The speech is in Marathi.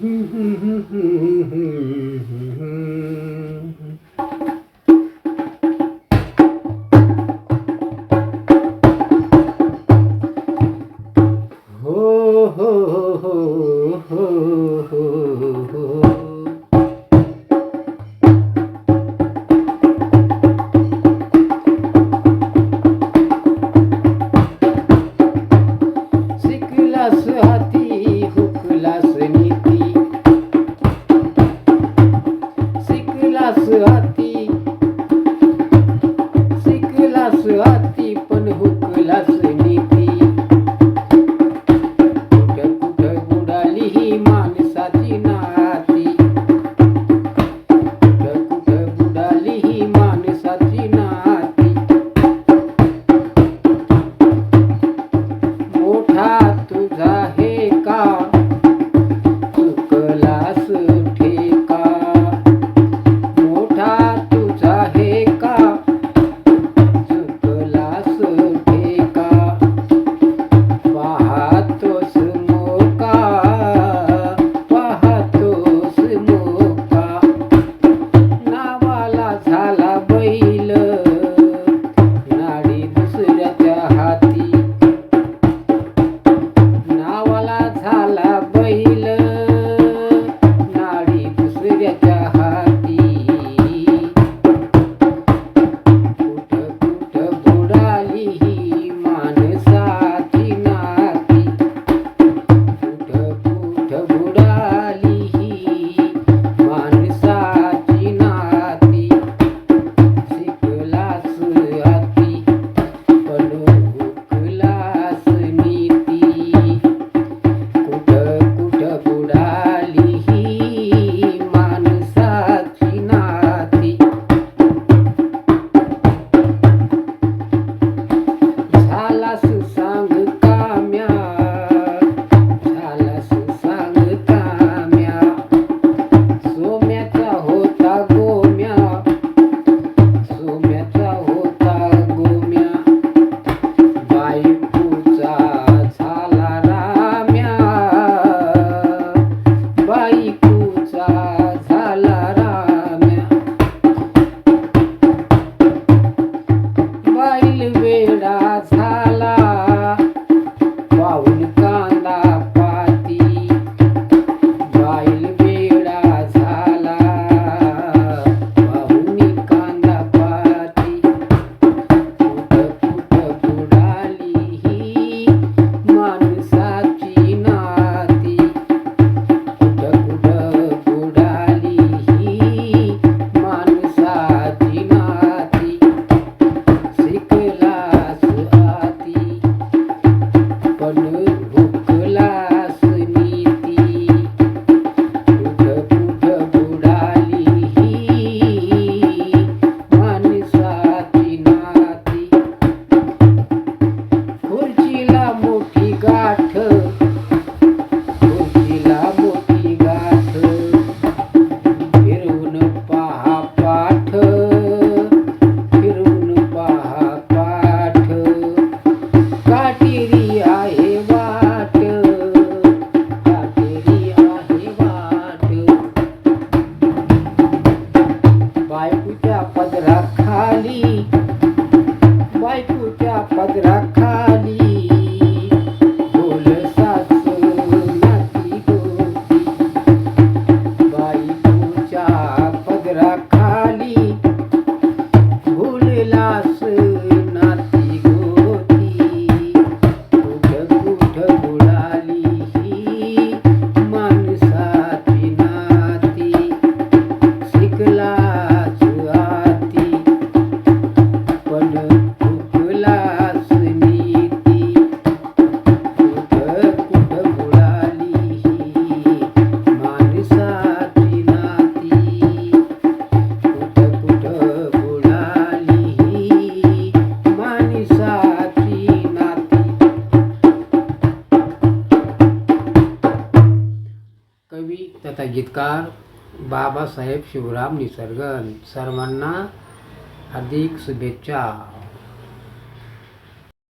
Mm-hmm. para कवी तथा गीतकार बाबासाहेब शिवराम निसर्गन. सर्वांना हार्दिक शुभेच्छा.